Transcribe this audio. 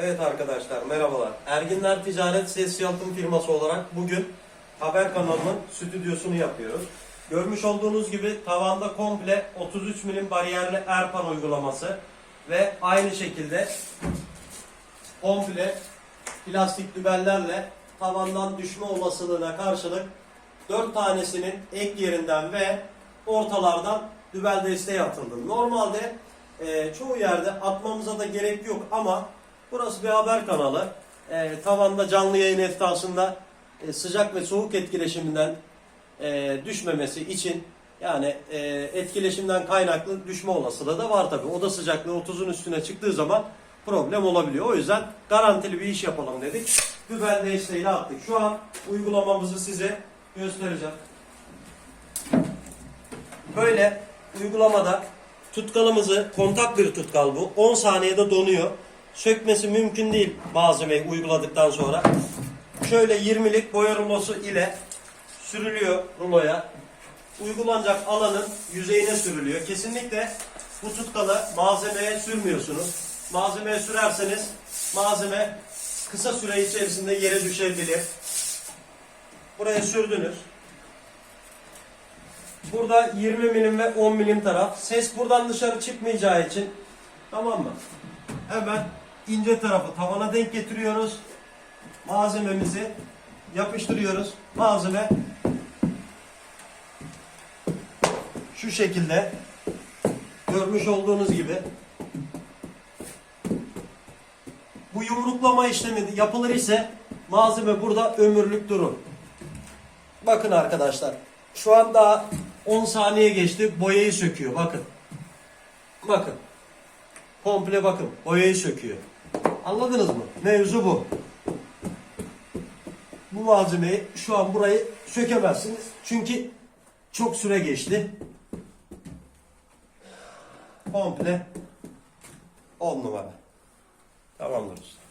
Evet arkadaşlar merhabalar. Erginler Ticaret Ses Yalıtım firması olarak bugün haber kanalının stüdyosunu yapıyoruz. Görmüş olduğunuz gibi tavanda komple 33 milim bariyerli Erpan uygulaması ve aynı şekilde komple plastik dübellerle tavandan düşme olasılığına karşılık 4 tanesinin ek yerinden ve ortalardan dübel desteği atıldı. Normalde e, çoğu yerde atmamıza da gerek yok ama burası bir haber kanalı. E, tavanda canlı yayın esnasında e, sıcak ve soğuk etkileşiminden e, düşmemesi için yani e, etkileşimden kaynaklı düşme olasılığı da var tabi. Oda sıcaklığı 30'un üstüne çıktığı zaman problem olabiliyor. O yüzden garantili bir iş yapalım dedik. Dübel desteğiyle attık. Şu an uygulamamızı size göstereceğim. Böyle uygulamada tutkalımızı kontak bir tutkal bu. 10 saniyede donuyor. Sökmesi mümkün değil malzemeyi uyguladıktan sonra. Şöyle 20'lik boya rulosu ile sürülüyor ruloya. Uygulanacak alanın yüzeyine sürülüyor. Kesinlikle bu tutkalı malzemeye sürmüyorsunuz. Malzemeye sürerseniz malzeme kısa süre içerisinde yere düşebilir. Buraya sürdünüz. Burada 20 milim ve 10 milim taraf. Ses buradan dışarı çıkmayacağı için tamam mı? Hemen ince tarafı tavana denk getiriyoruz. Malzememizi yapıştırıyoruz. Malzeme şu şekilde görmüş olduğunuz gibi bu yumruklama işlemi yapılır ise malzeme burada ömürlük durur. Bakın arkadaşlar. Şu an daha 10 saniye geçti. Boyayı söküyor. Bakın. Bakın. Komple bakın. Boyayı söküyor. Anladınız mı? Mevzu bu. Bu malzemeyi şu an burayı sökemezsiniz. Çünkü çok süre geçti. Komple 10 numara. Tamamdır usta.